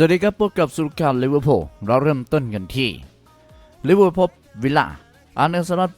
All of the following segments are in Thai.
สวัสดีครับพบกับสุรการลิเวอร์พูลเราเริ่มต้นกันที่ลิเวอร์พูลวิลล่าอาร์เนสลัด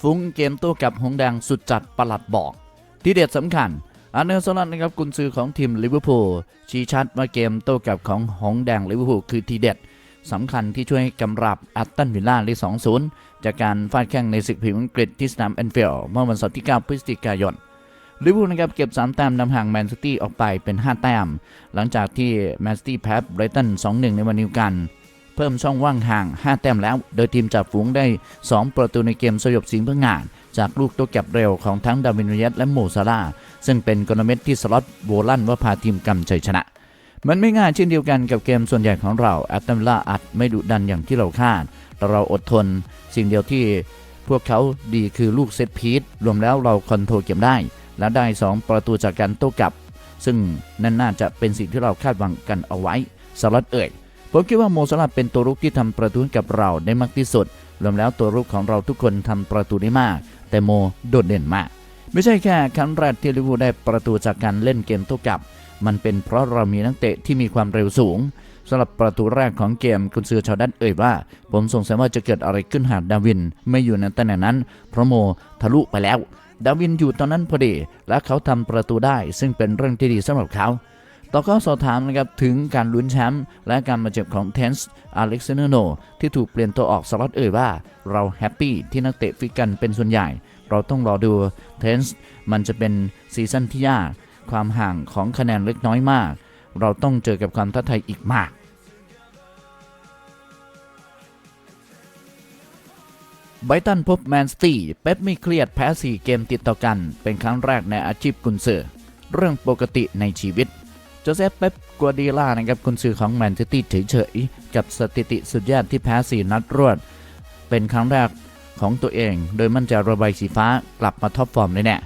ฟุ้งเกมโต้กับหงแดงสุดจัดประหลัดบอก ที่เด็ดสำคัญอาร์เนสลัดนะครับกุนซือของทีมลิเวอร์พูลชี้ชัดว่าเกมโต้กับของหงแดงลิเวอร์พูลคือทีเด็ดสำคัญที่ช่วยให้กำรับแอตตันวิลล่าได้2-0 จากการฟาดแข้งในศึกพรีเมียร์อังกฤษที่สนามแอนฟิลด์เมื่อวันเสาร์ที่ 9 พฤศจิกายน ลิเวอร์พูลนะครับเก็บ 3 แต้มนำห่างแมนซิตี้ออกไปเป็น 5 แต้ม หลังจากที่แมนซิตี้แพ้ไบรตัน 2-1 ในวันเดียวกัน เพิ่มช่องว่างห่าง 5 แต้มแล้ว โดยทีมจากฝูงได้ 2 ประตูในเกมสยบสิงห์พื่องาน จากลูกตัวเก็บเร็วของทั้งดาวินนูเยสและโมซาลาซึ่งเป็นกลเม็ดที่สล็อตโวลันว่าพาทีมกำชัยชนะมันไม่ง่ายเช่นเดียวกันกับเกมส่วนใหญ่ของเราแอตตันล่าอัดไม่ดุดันอย่างที่เราคาด แต่เราอดทน สิ่งเดียวที่พวกเขาดีคือลูกเซตพีซรวมแล้วเราคอนโทรลเกมได้ และได้ 2 ประตูจากการโต้กลับ ซึ่งนั่นน่าจะเป็นสิ่งที่เราคาดหวังกันเอาไว้สลัดเอ่ยผมคิดว่าโมสลัดเป็นตัวรุกที่ทำประตูกับเราได้มากที่สุด รวมแล้วตัวรุกของเราทุกคนทำประตูได้มาก แต่โมโดดเด่นมาก ไม่ใช่แค่ครั้งแรกที่ลิเวอร์พูลได้ประตูจากการเล่นเกมโต้กลับ มันเป็นเพราะเรามีนักเตะที่มีความเร็วสูงสำหรับประตูแรกของเกมกุนซือชาวดันเอ่ยว่า ผมสงสัยว่าจะเกิดอะไรขึ้นหากดาวิน ไม่อยู่ในตำแหน่งนั้นเพราะโมทะลุไปแล้ว ดาวินอยู่ตอนนั้นพอดี และเขาทำประตูได้ ซึ่งเป็นเรื่องที่ดีสำหรับเขา ต่อข้อสอบถามนะครับถึงการลุ้นแชมป์และการมาเจ็บของเทนส์อเล็กซานเดอร์โนที่ถูกเปลี่ยนตัวออกสล็อตเอ่ยว่า เราแฮปปี้ที่นักเตะฟิกกันเป็นส่วนใหญ่ เราต้องรอดูเทนส์มันจะเป็นซีซั่นที่ยากความห่างของคะแนนเล็กน้อยมาก เราต้องเจอกับความท้าทายอีกมาก ไบตันพบแมนสตี้เป๊ปไม่เครียดแพ้ 4 เกมติดต่อกัน เป็นครั้งแรกในอาชีพกุนซือ เรื่องปกติในชีวิต โจเซฟเป๊ปกัวเดีล่านะครับกุนซือของแมนซิตี้เฉยๆ กับสถิติสุดยอดที่แพ้ 4 นัดรวด เป็นครั้งแรกของตัวเอง โดยมั่นใจระบายสีฟ้ากลับมาท็อปฟอร์มเลยแน่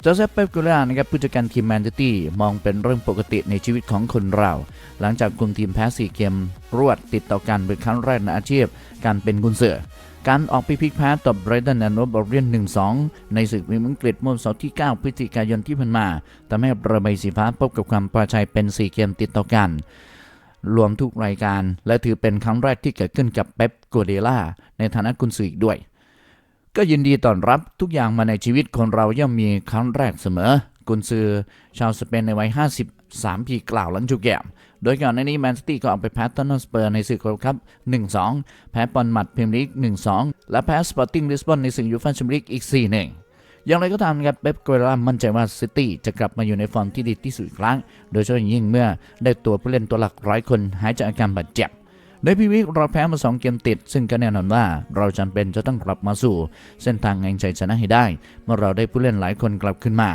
โจเซฟเป๊ปกัวเดีล่านะครับผู้จัดการทีมแมนซิตี้มองเป็นเรื่องปกติในชีวิตของคนเรา หลังจากคุมทีมแพ้ 4 เกมรวดติดต่อกันเป็นครั้งแรกในอาชีพการเป็นกุนซือ การออกไปพลิกแพ้ต่อไบรตันแอนด์โนบอเรียน 1-2 ในศึกพรีเมียร์อังกฤษเมื่อวันเสาร์ที่ 9 พฤศจิกายนที่ผ่านมาทำให้ระบายสีฟ้าพบกับความปลอดภัยเป็น 4 เกมติดต่อกัน รวมทุกรายการ และถือเป็นครั้งแรกที่เกิดขึ้นกับเป๊ปโกเดล่าในฐานะกุนซืออีกด้วย ก็ยินดีต้อนรับทุกอย่างมาในชีวิตคนเราย่อมมีครั้งแรกเสมอ กุนซือชาวสเปนในวัย 53 ปีกล่าวหลังจูแกม โดยก่อนหน้านี้แมนซิตี้ก็เอาไปแพ้ตอนนอสเปอร์ในศึกครับ 1-2 แพ้ปอนมัดพรีเมียร์ลีก 1-2 และแพ้สปอร์ติ้งลิสบอนในศึกยูฟ่าแชมเปี้ยนลีกอีก 4-1อย่างไรก็ตามครับเป๊ปกัวล่ามั่นใจว่าซิตี้จะกลับมาอยู่ในฟอร์มที่ดีที่สุดอีกครั้ง โดยเฉพาะยิ่งเมื่อได้ตัวผู้เล่นตัวหลักร้อยคนหายจากอาการบาดเจ็บโดยพีวิกเราแพ้มา 2 เกมติด ซึ่งก็แน่นอนว่าเราจำเป็นจะต้องกลับมาสู่ เส้นทางแห่งชัยชนะให้ได้ เมื่อเราได้ผู้เล่นหลายคนกลับขึ้นมา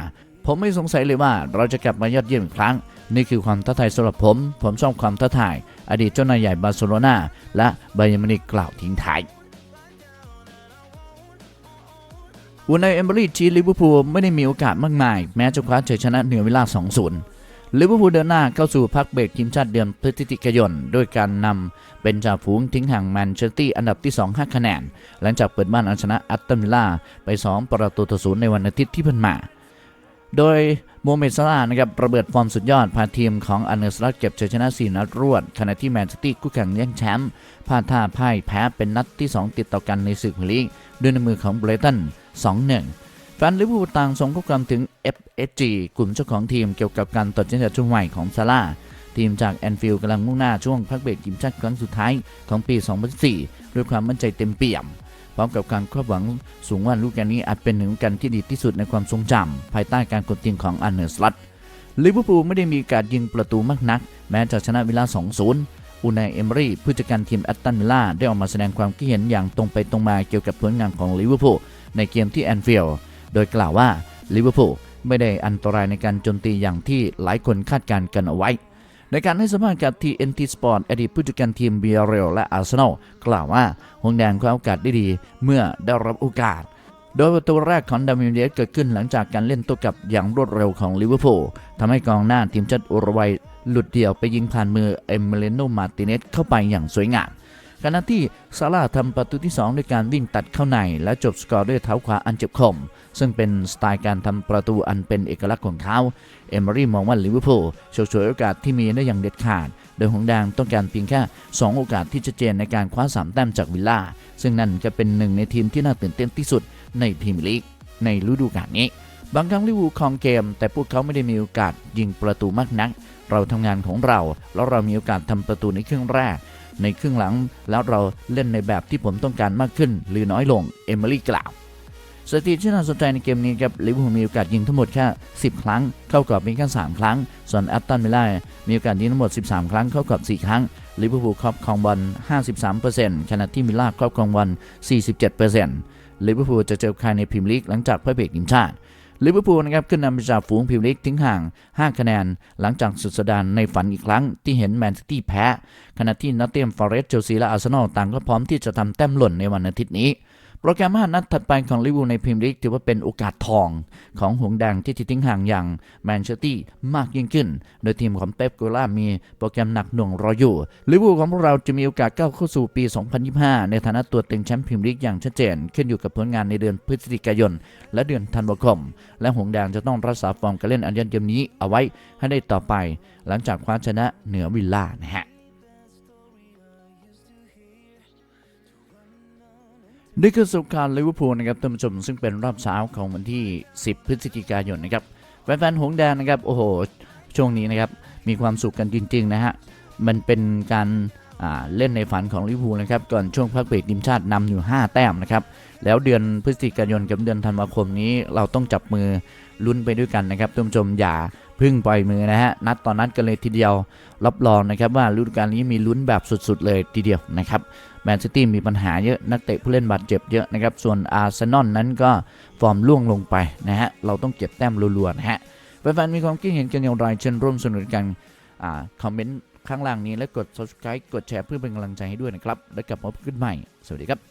ผมไม่สงสัยเลยว่าเราจะกลับมายอดเยี่ยมอีกครั้ง นี่คือความท้าทายสำหรับผม ผมชอบความท้าทาย อดีตเจ้านายใหญ่บาร์เซโลนาและไบาเยร์นมินิกกล่าวทิ้งท้ายอุนายเอมเบอรี่ชีลิเวอร์พูลไม่ได้มีโอกาสมากมาย แม้จะคว้าชัยชนะเหนือเวลา 2-0 ลิเวอร์พูลเดินหน้าเข้าสู่พักเบรกทีมชาติเดือนพฤศจิกายน ด้วยการนำเป็นจ่าฝูงทิ้งห่างแมนเชสเตอร์อันดับที่ 2 5 คะแนน หลังจากเปิดบ้านเอาชนะอัตตันวิลล่าไป 2 ประตูต่อศูนย์ในวันอาทิตย์ที่ผ่านมา โดยโมเมดซาลานะครับระเบิดฟอร์มสุดยอด พาทีมของอันเนอร์สลัดเก็บชัยชนะ 4 นัดรวด ขณะที่แมนซิตี้คู่แข่งแย่งแชมป์พลาดท่าพ่ายแพ้เป็นนัดที่ 2 ติดต่อกันในศึกพลีกด้วยในมือของเบรตัน 2-1 แฟนลิเวอร์พูลต่างส่งข้อความถึง FSG กลุ่มเจ้าของทีมเกี่ยวกับการตัดสินใจช่วงใหม่ของซาร่าทีมจากแอนฟิลด์กำลังมุ่งหน้าช่วงพักเบรกทีมชาติครั้งสุดท้ายของปี 2004ด้วยความมั่นใจเต็มเปี่ยม พร้อมกับการคาดหวังสูงว่าลูกแกนนี้อาจเป็นหนึ่งกันที่ดีที่สุดในความทรงจำภายใต้การกดทีมของอันเนอร์สลัดลิเวอร์พูลไม่ได้มีการยิงประตูมากนัก แม้จะชนะวิลล่า 2-0 อูนายเอมรี่ผู้จัดการทีมแอตตันวิลล่าได้ออกมาแสดงความคิดเห็นอย่างตรงไปตรงมาเกี่ยวกับผลงานของลิเวอร์พูลในเกมที่แอนฟิลด์โดยกล่าวว่าลิเวอร์พูลไม่ได้อันตรายในการโจมตีอย่างที่หลายคนคาดการณ์กันเอาไว้ ในการให้สัมภาษณ์กับ TNT Sport อดีตผู้จัดการทีมเบียร์เรลและอาร์เซนอลกล่าวว่าหงแดงคว้าโอกาสได้ดีเมื่อได้รับโอกาส โดยประตูแรกของดาวินเดสเกิดขึ้นหลังจากการเล่นตัวกับอย่างรวดเร็วของลิเวอร์พูลทำให้กองหน้าทีมชาติอุรุกวัยหลุดเดี่ยวไปยิงผ่านมือเอมิเลโนมาติเนสเข้าไปอย่างสวยงาม ขณะที่ซาร่าทำประตูที่ 2 ด้วยการวิ่งตัดเข้าใน และจบสกอร์ด้วยเท้าขวาอันเจ็บคม ซึ่งเป็นสไตล์การทำประตูอันเป็นเอกลักษณ์ของเขา เอมอรี่มองว่าลิเวอร์พูลโชว์ฉวยโอกาสที่มีได้อย่างเด็ดขาด โดยหงแดงต้องการเพียงแค่ 2 โอกาสที่ชัดเจนในการคว้า 3 แต้มจากวิลล่า ซึ่งนั่นก็เป็นหนึ่งในทีมที่น่าตื่นเต้นที่สุดในพรีเมียร์ลีกในฤดูกาลนี้ บางครั้งลิเวอร์พูลครองเกม แต่พวกเขาไม่ได้มีโอกาสยิงประตูมากนัก เราทำงานของเรา แล้วเรามีโอกาสทำประตูในครึ่งแรก ในครึ่งหลังแล้วเราเล่นในแบบที่ผมต้องการมากขึ้น หรือน้อยลงเอมิลี่กล่าวสถิติที่น่าสนใจในเกมนี้ครับลิเวอร์พูลมีโอกาสยิงทั้งหมดแค่ 10 ครั้ง เข้ากรอบเพียงแค่3ครั้ง ส่วนแอตตันมิลล่ามีโอกาสยิงทั้งหมด 13 ครั้ง เข้ากรอบ 4 ครั้งลิเวอร์พูลครอบครองบอล53%ขณะที่มิลล่าครอบครองบอล47%ลิเวอร์พูลจะเจอใครในพรีเมียร์ลีกหลังจากพ่ายแพ้ทีมชาติ ลิเวอร์พูลนะครับขึ้นนำไปจากฝูงพรีเมียร์ลีกทิ้งห่าง 5 คะแนน หลังจากสุดสัปดาห์ในฝันอีกครั้งที่เห็นแมนซิตี้แพ้ ขณะที่นอตเตียมฟอเรสต์เชลซีและอาร์เซนอลต่างก็พร้อมที่จะทำแต้มหล่นในวันอาทิตย์นี้ โปรแกรม5นัดถัดไปของลิเวอร์พูลในพรีเมียร์ลีกถือว่าเป็นโอกาสทองของหงส์แดงที่ทิ้งห่างอย่างแมนเชสเตอร์มากยิ่งขึ้น โดยทีมของเป๊ปกัวล่ามีโปรแกรมหนักหน่วงรออยู่ลิเวอร์พูลของพวกเราจะมีโอกาสก้าวเข้าสู่ปี 2025 ในฐานะตัวเต็งแชมป์พรีเมียร์ลีกอย่างชัดเจน ขึ้นอยู่กับผลงานในเดือนพฤศจิกายน และเดือนธันวาคม และหงส์แดงจะต้องรักษาฟอร์มการเล่นอันยอดเยี่ยมนี้เอาไว้ให้ได้ต่อไป หลังจากคว้าชนะเหนือวิลล่านะฮะ นี่คือสรุปการลิเวอร์พูลนะครับท่านผู้ชมซึ่งเป็นรอบเช้าของวันที่ 10 พฤศจิกายนนะครับแฟนๆหงแดงนะครับโอ้โหช่วงนี้นะครับมีความสุขกันจริง ๆ นะฮะ มันเป็นการเล่นในฝันของลิเวอร์พูลนะครับก่อนช่วงพักเบรกทีมชาตินำอยู่ 5 แต้มนะครับแล้วเดือนพฤศจิกายนกับเดือนธันวาคมนี้เราต้องจับมือลุ้นไปด้วยกันนะครับท่านผู้ชมอย่า พึ่งปล่อยมือนะฮะนัดต่อนนัดกันเลยทีเดียว รับรองนะครับว่าฤดูกาลนี้มีลุ้นแบบสุดๆเลยทีเดียวนะครับแมนซิตี้มีปัญหาเยอะนักเตะผู้เล่นบาดเจ็บเยอะนะครับส่วนอาร์เซนอลนั้นก็ฟอร์มล่วงลงไปนะฮะเราต้องเก็บแต้มรัวๆนะฮะแฟนๆมีความคิดเห็นกันอย่างไรเช่นร่วมสนุนกันอ่าคอมเมนต์ข้างล่างนี้และกด subscribe กดแชร์เพื่อเป็นกำลังใจให้ด้วยนะครับ แล้วกลับมาพบกันใหม่ สวัสดีครับ